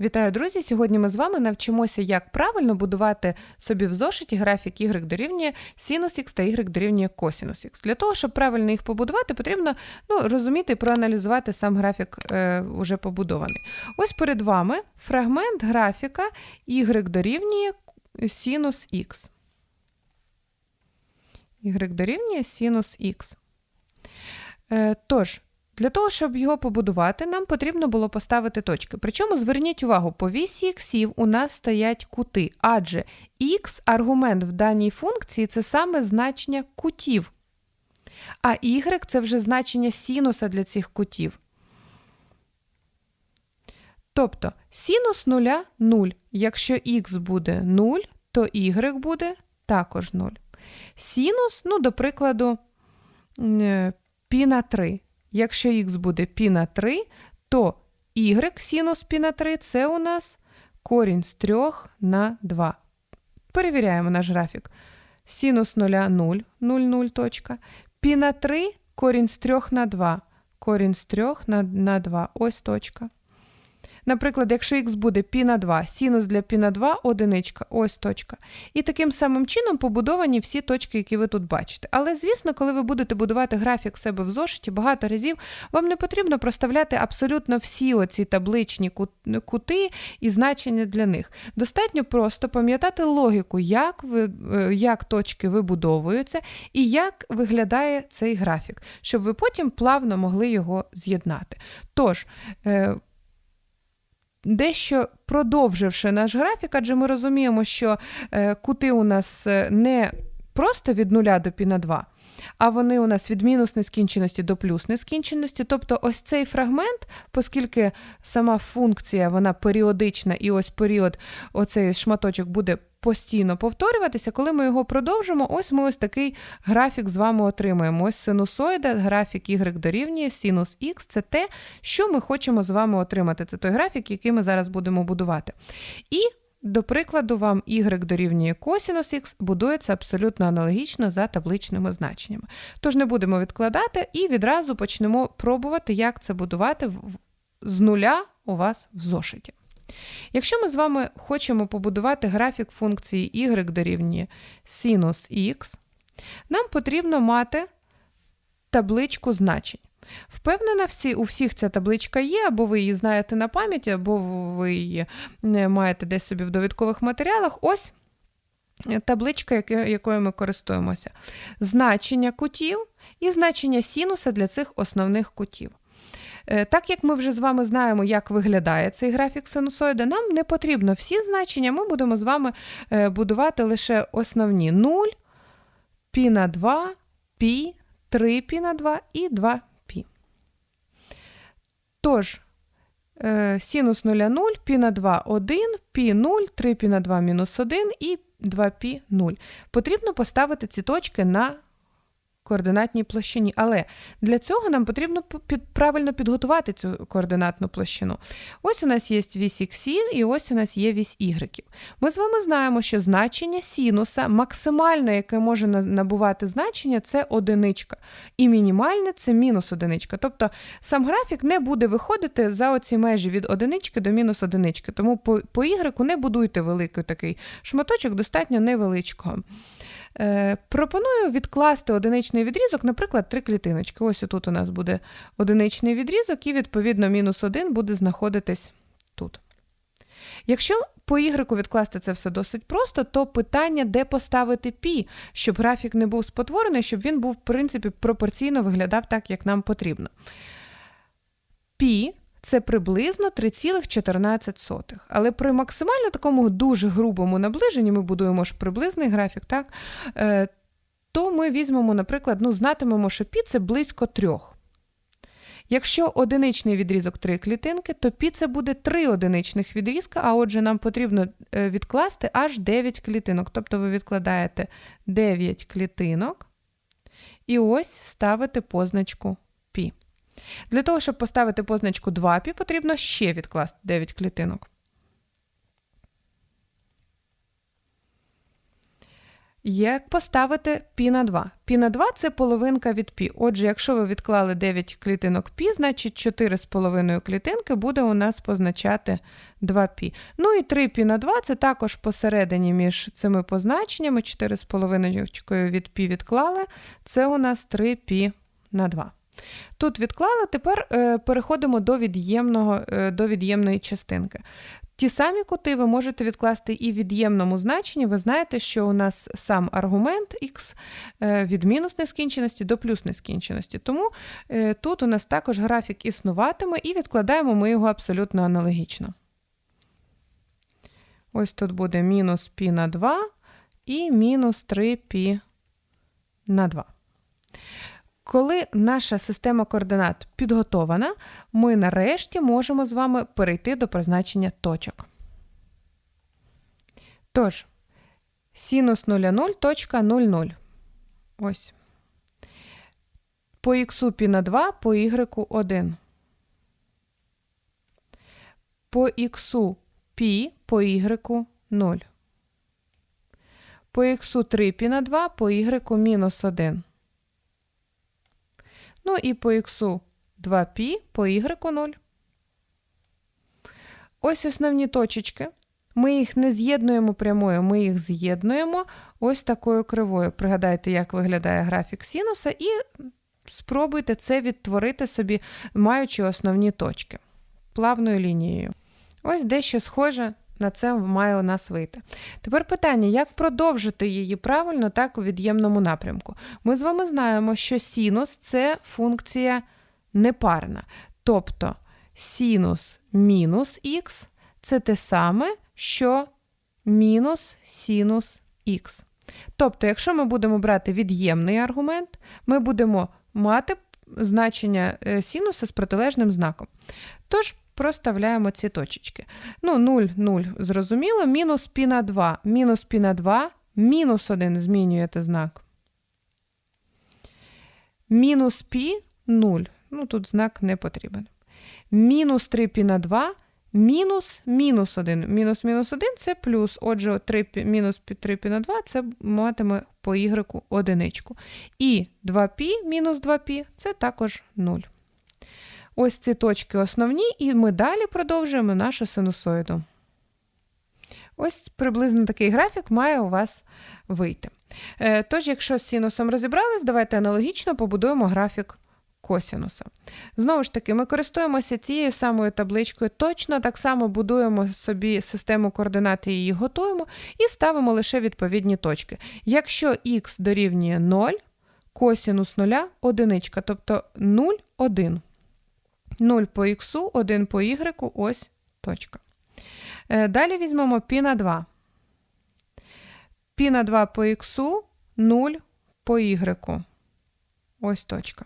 Вітаю, друзі! Сьогодні ми з вами навчимося, як правильно будувати собі в зошиті графік y дорівнює синус х та y дорівнює косинус х. Для того, щоб правильно їх побудувати, потрібно ну, розуміти і проаналізувати сам графік е, уже побудований. Ось перед вами фрагмент графіка y дорівнює синус х. y дорівнює синус х. Е, тож, для того, щоб його побудувати, нам потрібно було поставити точки. Причому зверніть увагу, по вісі іксів у нас стоять кути, адже х аргумент в даній функції це саме значення кутів. А y це вже значення синуса для цих кутів. Тобто синус нуля 0. Якщо х буде 0, то y буде також 0. Синус, ну, до прикладу, пі на 3. Якщо х буде π на 3, то y синус π на 3 це у нас корінь з 3 на 2. Перевіряємо наш графік. Синус 0 0, 0, 0, точка. Пі на 3 корінь з 3 на 2. Корінь з 3 на, на 2. Ось точка. Наприклад, якщо х буде π на 2, синус для π на 2 одиничка, ось точка. І таким самим чином побудовані всі точки, які ви тут бачите. Але, звісно, коли ви будете будувати графік себе в зошиті, багато разів вам не потрібно проставляти абсолютно всі оці табличні кути і значення для них. Достатньо просто пам'ятати логіку, як, ви, е, як точки вибудовуються і як виглядає цей графік, щоб ви потім плавно могли його з'єднати. Тож, е, Дещо продовживши наш графік, адже ми розуміємо, що е, кути у нас е, не просто від 0 до пі на 2, а вони у нас від мінус нескінченості до плюс нескінченості. Тобто ось цей фрагмент, оскільки сама функція вона періодична, і ось період, оцей шматочок буде постійно повторюватися, коли ми його продовжимо, ось ми ось такий графік з вами отримаємо. Ось синусоїда, графік y дорівнює синус х це те, що ми хочемо з вами отримати. Це той графік, який ми зараз будемо будувати. І до прикладу, вам y дорівнює косінус х будується абсолютно аналогічно за табличними значеннями. Тож не будемо відкладати і відразу почнемо пробувати, як це будувати з нуля у вас в зошиті. Якщо ми з вами хочемо побудувати графік функції y дорівнює синус х, нам потрібно мати табличку значень. Впевнена, всі, у всіх ця табличка є, або ви її знаєте на пам'яті, або ви її маєте десь собі в довідкових матеріалах. Ось табличка, якою ми користуємося. Значення кутів і значення синуса для цих основних кутів. Е, так як ми вже з вами знаємо, як виглядає цей графік синусоїда, нам не потрібно всі значення, ми будемо з вами е, будувати лише основні 0, π на 2, π, 3 π на 2 і 2 π. Тож, е, синус 0 0, π на 2 1, π 0, 3 π на 2 мінус 1 і 2π 0. Потрібно поставити ці точки на координатній площині. Але для цього нам потрібно правильно підготувати цю координатну площину. Ось у нас є вісь іксів і ось у нас є вісь ігреків. Ми з вами знаємо, що значення синуса, максимальне, яке може набувати значення, це одиничка. І мінімальне це мінус одиничка. Тобто сам графік не буде виходити за оці межі від одинички до мінус одинички. Тому по, по ігреку не будуйте великий такий шматочок, достатньо невеличкого. Е, пропоную відкласти одиничний відрізок, наприклад, три клітиночки. Ось тут у нас буде одиничний відрізок, і, відповідно, мінус один буде знаходитись тут. Якщо по Y відкласти це все досить просто, то питання, де поставити пі, щоб графік не був спотворений, щоб він був, в принципі, пропорційно виглядав так, як нам потрібно. Пі це приблизно 3,14. Але при максимально такому дуже грубому наближенні, ми будуємо ж приблизний графік, так, е, то ми візьмемо, наприклад, ну, знатимемо, що пі це близько 3. Якщо одиничний відрізок 3 клітинки, то пі це буде 3 одиничних відрізка, а отже, нам потрібно е, відкласти аж 9 клітинок. Тобто ви відкладаєте 9 клітинок і ось ставите позначку пі. Для того, щоб поставити позначку 2π, потрібно ще відкласти 9 клітинок. Як поставити пі на 2? Пі на 2 це половинка від пі. Отже, якщо ви відклали 9 клітинок пі, значить 4,5 клітинки буде у нас позначати 2π. Ну і 3 пі на 2 це також посередині між цими позначеннями. 4,5 від пі відклали. Це у нас 3 пі на 2. Тут відклали, тепер е, переходимо до, від'ємного, е, до від'ємної частинки. Ті самі кути ви можете відкласти і в від'ємному значенні. Ви знаєте, що у нас сам аргумент x е, від мінус нескінченості до плюс нескінченості. Тому тут у нас також графік існуватиме, і відкладаємо ми його абсолютно аналогічно. Ось тут буде мінус π на 2 і мінус 3π на 2. Коли наша система координат підготована, ми нарешті можемо з вами перейти до призначення точок. Тож, синус 0,0, точка 0,0. Ось. По х пі на 2, по y 1. По х пі, по y 0. По х 3 пі на 2, по y мінус 1. Ну і по х 2π, по y 0. Ось основні точечки. Ми їх не з'єднуємо прямою, ми їх з'єднуємо ось такою кривою. Пригадайте, як виглядає графік синуса, і спробуйте це відтворити собі, маючи основні точки плавною лінією. Ось дещо схоже на це має у нас вийти. Тепер питання: як продовжити її правильно, так у від'ємному напрямку? Ми з вами знаємо, що синус це функція непарна. Тобто синус мінус х це те саме, що мінус синус х. Тобто, якщо ми будемо брати від'ємний аргумент, ми будемо мати значення е, синуса з протилежним знаком. Тож, проставляємо ці точечки. Ну, 0, 0, зрозуміло, мінус пі на 2, мінус пі на 2, мінус 1 змінюєте знак. Мінус пі 0. Ну, тут знак не потрібен. Мінус 3 пі на 2, мінус мінус 1. Мінус мінус 1 це плюс. Отже, 3, мінус 3 пі на 2 це матиме по y одиничку. І 2π мінус 2π це також 0. Ось ці точки основні, і ми далі продовжуємо нашу синусоїду. Ось приблизно такий графік має у вас вийти. Е, тож, якщо з синусом розібрались, давайте аналогічно побудуємо графік косінуса. Знову ж таки, ми користуємося цією самою табличкою, точно так само будуємо собі систему координат і її готуємо, і ставимо лише відповідні точки. Якщо х дорівнює 0, косінус 0 одиничка, тобто 0, 1. 0 по х, 1 по y, ось точка. Е, далі візьмемо π на 2. Пі на 2 по х, 0 по y. Ось точка.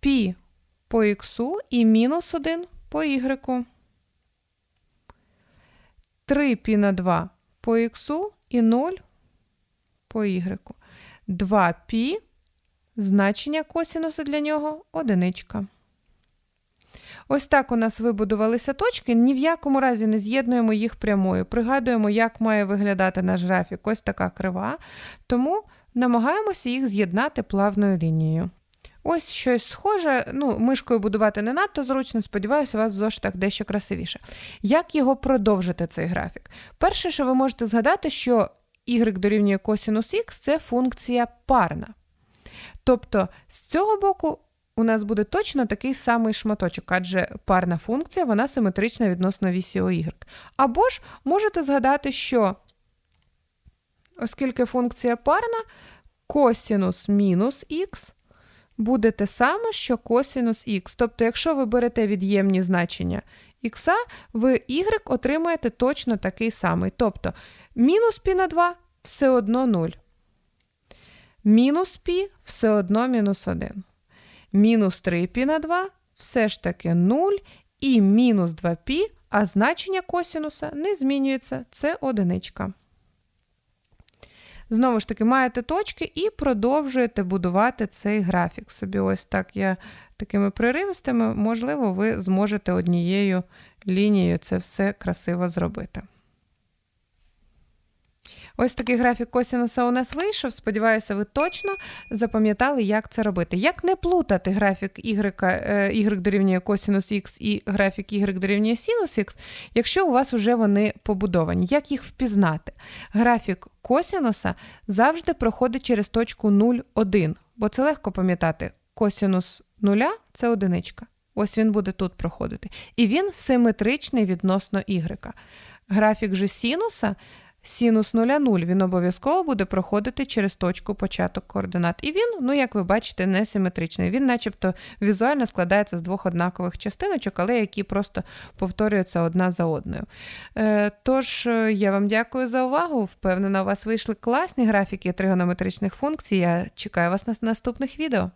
Пі по х і мінус 1 по y. 3 π на 2 по х і 0 по y. 2 π значення косінуса для нього одиничка. Ось так у нас вибудувалися точки, ні в якому разі не з'єднуємо їх прямою. Пригадуємо, як має виглядати наш графік, ось така крива, тому намагаємося їх з'єднати плавною лінією. Ось щось схоже, ну, мишкою будувати не надто зручно, сподіваюся, у вас в зошитах дещо красивіше. Як його продовжити, цей графік? Перше, що ви можете згадати, що y дорівнює косінус х це функція парна. Тобто, з цього боку у нас буде точно такий самий шматочок, адже парна функція вона симетрична відносно вісі OY. Або ж можете згадати, що, оскільки функція парна, косінус мінус х буде те саме, що косінус х. Тобто, якщо ви берете від'ємні значення х, ви y отримаєте точно такий самий. Тобто мінус π на 2 все одно 0. Мінус π все одно мінус 1 мінус 3π на 2 все ж таки 0 і мінус 2π, а значення косінуса не змінюється, це одиничка. Знову ж таки, маєте точки і продовжуєте будувати цей графік. Собі ось так я такими приривистими, можливо, ви зможете однією лінією це все красиво зробити. Ось такий графік косінуса у нас вийшов. Сподіваюся, ви точно запам'ятали, як це робити. Як не плутати графік y, е, y дорівнює косінус х і графік y дорівнює синус х, якщо у вас вже вони побудовані. Як їх впізнати? Графік косінуса завжди проходить через точку 0, 1, бо це легко пам'ятати. Косінус нуля це одиничка. Ось він буде тут проходити. І він симетричний відносно y. Графік же синуса синус 0, 0, він обов'язково буде проходити через точку початок координат. І він, ну як ви бачите, не симетричний. Він начебто візуально складається з двох однакових частиночок, але які просто повторюються одна за одною. Е, тож, е, я вам дякую за увагу. Впевнена, у вас вийшли класні графіки тригонометричних функцій. Я чекаю вас на наступних відео.